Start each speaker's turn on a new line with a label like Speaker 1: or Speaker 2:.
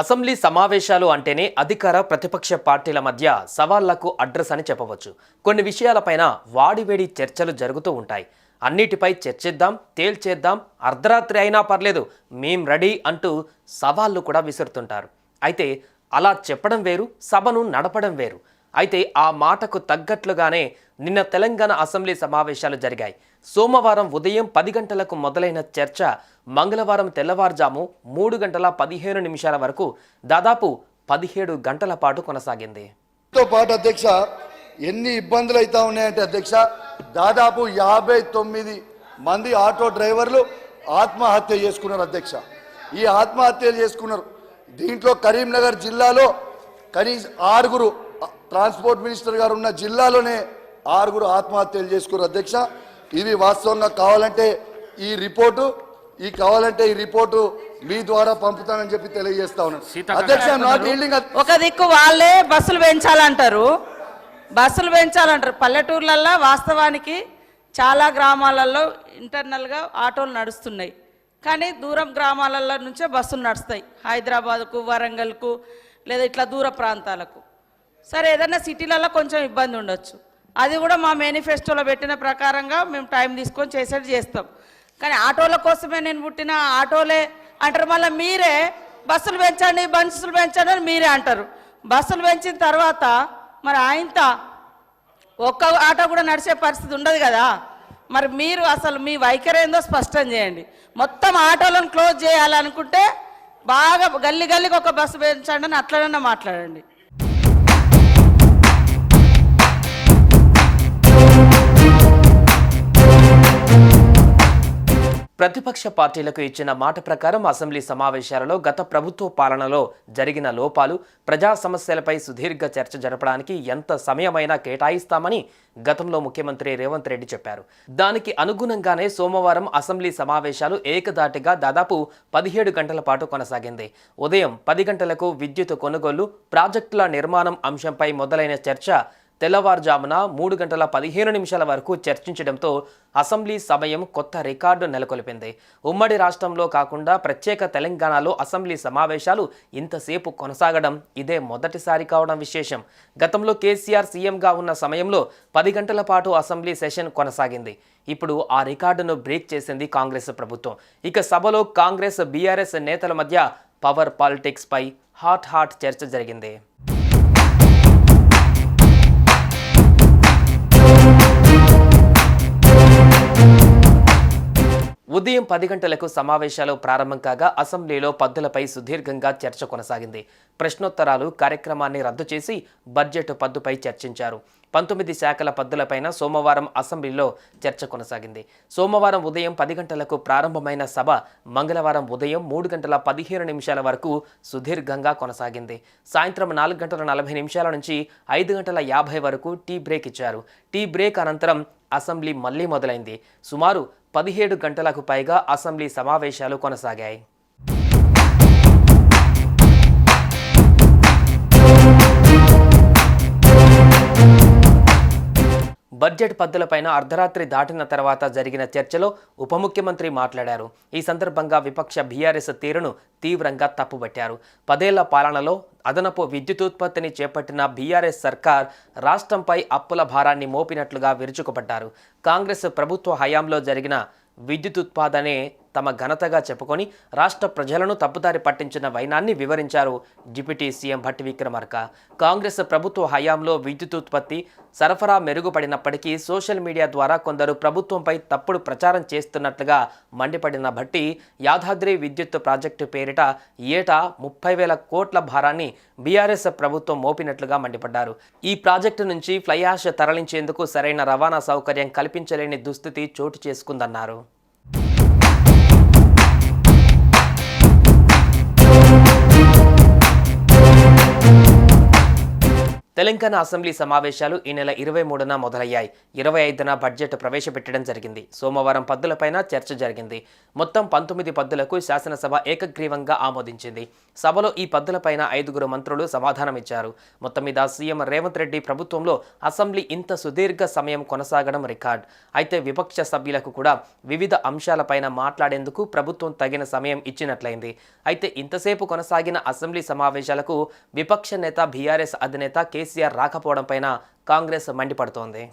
Speaker 1: Assembly సమావేశాలు అంటేనే అధికార ప్రతిపక్ష పార్టీల మధ్య సవాళ్ళకు అడ్రస్ అని చెప్పవచ్చు. కొన్ని విషయాలపైన వాడివేడి చర్చలు జరుగుతూ ఉంటాయి. అన్నిటిపై చర్చిద్దాం తేల్చేద్దాం అర్ధరాత్రి అయినా పర్లేదు మేం రెడీ అంటూ సవాళ్ళు కూడా విసురుతుంటారు. అయితే అలా చెప్పడం వేరు సభను నడపడం వేరు. అయితే ఆ మాటకు తగ్గట్లుగానే నిన్న తెలంగాణ అసెంబ్లీ సమావేశాలు జరిగాయి. సోమవారం ఉదయం పది గంటలకు మొదలైన చర్చ మంగళవారం తెల్లవారుజాము మూడు గంటల పదిహేను నిమిషాల వరకు దాదాపు పదిహేడు గంటల పాటు కొనసాగింది.
Speaker 2: తో పాటు అధ్యక్ష ఎన్ని ఇబ్బందులు అవుతా ఉన్నాయంటే అధ్యక్ష దాదాపు యాభై తొమ్మిది మంది ఆటో డ్రైవర్లు ఆత్మహత్య చేసుకున్నారు అధ్యక్ష. ఈ ఆత్మహత్యలు చేసుకున్నారు దీంట్లో కరీంనగర్ జిల్లాలో కనీసం ఆరుగురు ట్రాన్స్పోర్ట్ మినిస్టర్ గారు ఉన్న జిల్లాలోనే ఆరుగురు ఆత్మహత్యలు చేసుకున్నారు. అధ్యక్ష ఇది వాస్తవంగా కావాలంటే ఈ రిపోర్టు ఈ కావాలంటే ఈ రిపోర్టు మీ ద్వారా పంపుతానని చెప్పి తెలియజేస్తా ఉన్నాను. అధ్యక్ష నాట్ ఈల్డింగ్
Speaker 3: ఒక దిక్కు వాళ్ళే బస్సులు పెంచాలంటారు. బస్సులు పెంచాలంటారు. పల్లెటూర్లల్లో వాస్తవానికి చాలా గ్రామాలలో ఇంటర్నల్గా ఆటోలు నడుస్తున్నాయి. కానీ దూరం గ్రామాలలో నుంచే బస్సులు నడుస్తాయి. హైదరాబాద్కు వరంగల్కు లేదా ఇట్లా దూర ప్రాంతాలకు. సరే ఏదైనా సిటీలలో కొంచెం ఇబ్బంది ఉండొచ్చు. అది కూడా మా మేనిఫెస్టోలో పెట్టిన ప్రకారంగా మేము టైం తీసుకొని చేసేది చేస్తాం. కానీ ఆటోల కోసమే నేను పుట్టిన ఆటోలే అంటారు. మళ్ళీ మీరే బస్సులు పెంచండి బస్సులు పెంచండి అని మీరే అంటారు. బస్సులు పెంచిన తర్వాత మరి ఆయంత ఒక్క ఆటో కూడా నడిచే పరిస్థితి ఉండదు కదా. మరి మీరు అసలు మీ వైఖరి ఏందో స్పష్టం చేయండి. మొత్తం ఆటోలను క్లోజ్ చేయాలనుకుంటే బాగా గల్లి గల్లికి ఒక బస్సు పెంచండి అని అట్లనన్నా మాట్లాడండి.
Speaker 1: ప్రతిపక్ష పార్టీలకు ఇచ్చిన మాట ప్రకారం అసెంబ్లీ సమావేశాలలో గత ప్రభుత్వ పాలనలో జరిగిన లోపాలు ప్రజా సమస్యలపై సుదీర్ఘ చర్చ జరపడానికి ఎంత సమయమైనా కేటాయిస్తామని గతంలో ముఖ్యమంత్రి రేవంత్ రెడ్డి చెప్పారు. దానికి అనుగుణంగానే సోమవారం అసెంబ్లీ సమావేశాలు ఏకదాటిగా దాదాపు పదిహేడు గంటల పాటు కొనసాగింది. ఉదయం పది గంటలకు విద్యుత్ కొనుగోలు ప్రాజెక్టుల నిర్మాణం అంశంపై మొదలైన చర్చ తెల్లవారుజామున మూడు గంటల పదిహేను నిమిషాల వరకు చర్చించడంతో అసెంబ్లీ సమయం కొత్త రికార్డు నెలకొల్పింది. ఉమ్మడి రాష్ట్రంలో కాకుండా ప్రత్యేక తెలంగాణలో అసెంబ్లీ సమావేశాలు ఇంతసేపు కొనసాగడం ఇదే మొదటిసారి కావడం విశేషం. గతంలో కేసీఆర్ సీఎంగా ఉన్న సమయంలో పది గంటల పాటు అసెంబ్లీ సెషన్ కొనసాగింది. ఇప్పుడు ఆ రికార్డును బ్రేక్ చేసింది కాంగ్రెస్ ప్రభుత్వం. ఇక సభలో కాంగ్రెస్ బీఆర్ఎస్ నేతల మధ్య పవర్ పాలిటిక్స్ పై హాట్ హాట్ చర్చ జరిగింది. ఉదయం పది గంటలకు సమావేశాలు ప్రారంభం కాగా అసెంబ్లీలో పద్దులపై సుదీర్ఘంగా చర్చ కొనసాగింది. ప్రశ్నోత్తరాలు కార్యక్రమాన్ని రద్దు చేసి బడ్జెట్ పద్దుపై చర్చించారు. పంతొమ్మిది శాఖల పద్దులపైన సోమవారం అసెంబ్లీలో చర్చ కొనసాగింది. సోమవారం ఉదయం పది గంటలకు ప్రారంభమైన సభ మంగళవారం ఉదయం మూడు గంటల పదిహేను నిమిషాల వరకు సుదీర్ఘంగా కొనసాగింది. సాయంత్రం నాలుగు గంటల నలభై నిమిషాల నుంచి ఐదు గంటల యాభై వరకు టీ బ్రేక్ ఇచ్చారు. టీ బ్రేక్ అనంతరం అసెంబ్లీ మళ్ళీ మొదలైంది. సుమారు పదిహేడు గంటలకు పైగా అసెంబ్లీ సమావేశాలు కొనసాగాయి. బడ్జెట్ పద్దులపైన అర్ధరాత్రి దాటిన తర్వాత జరిగిన చర్చలో ఉప ముఖ్యమంత్రి మాట్లాడారు. ఈ సందర్భంగా విపక్ష బీఆర్ఎస్ తీరును తీవ్రంగా తప్పుబట్టారు. పదేళ్ళ పాలనలో అదనపు విద్యుతుత్పత్తిని చేపట్టిన బీఆర్ఎస్ సర్కార్ రాష్ట్రంపై అప్పుల భారాన్ని మోపినట్లుగా విరుచుకుపడ్డారు. కాంగ్రెస్ ప్రభుత్వ హయాంలో జరిగిన విద్యుత్ ఉత్పాదనే తమ ఘనతగా చెప్పుకొని రాష్ట్ర ప్రజలను తప్పుదారి పట్టించిన వైనాన్ని వివరించారు deputy CM Bhatti Vikramarka. Congress ప్రభుత్వ హయాంలో విద్యుత్ ఉత్పత్తి సరఫరా మెరుగుపడినప్పటికీ సోషల్ మీడియా ద్వారా కొందరు ప్రభుత్వంపై తప్పుడు ప్రచారం చేస్తున్నట్లుగా మండిపడిన భట్టి యాదాద్రి విద్యుత్ ప్రాజెక్టు పేరిట ఏటా ముప్పై వేల కోట్ల భారాన్ని బీఆర్ఎస్ ప్రభుత్వం మోపినట్లుగా మండిపడ్డారు. ఈ ప్రాజెక్టు నుంచి ఫ్లైయాష్ తరలించేందుకు సరైన రవాణా సౌకర్యం కల్పించలేని దుస్థితి చోటు చేసుకుందన్నారు. తెలంగాణ అసెంబ్లీ సమావేశాలు ఈ నెల ఇరవై మూడున మొదలయ్యాయి. ఇరవై ఐదున బడ్జెట్ ప్రవేశపెట్టడం జరిగింది. సోమవారం పద్దులపైన చర్చ జరిగింది. మొత్తం పంతొమ్మిది పద్దులకు శాసనసభ ఏకగ్రీవంగా ఆమోదించింది. సభలో ఈ పద్దులపైన ఐదుగురు మంత్రులు సమాధానమిచ్చారు. మొత్తం మీద సీఎం రేవంత్ రెడ్డి ప్రభుత్వంలో అసెంబ్లీ ఇంత సుదీర్ఘ సమయం కొనసాగడం రికార్డ్. అయితే విపక్ష సభ్యులకు కూడా వివిధ అంశాలపైన మాట్లాడేందుకు ప్రభుత్వం తగిన సమయం ఇచ్చినట్లయింది. అయితే ఇంతసేపు కొనసాగిన అసెంబ్లీ సమావేశాలకు విపక్ష నేత బీఆర్ఎస్ అధినేత కేసీఆర్ రాకపోవడంపైన కాంగ్రెస్ మండిపడుతోంది.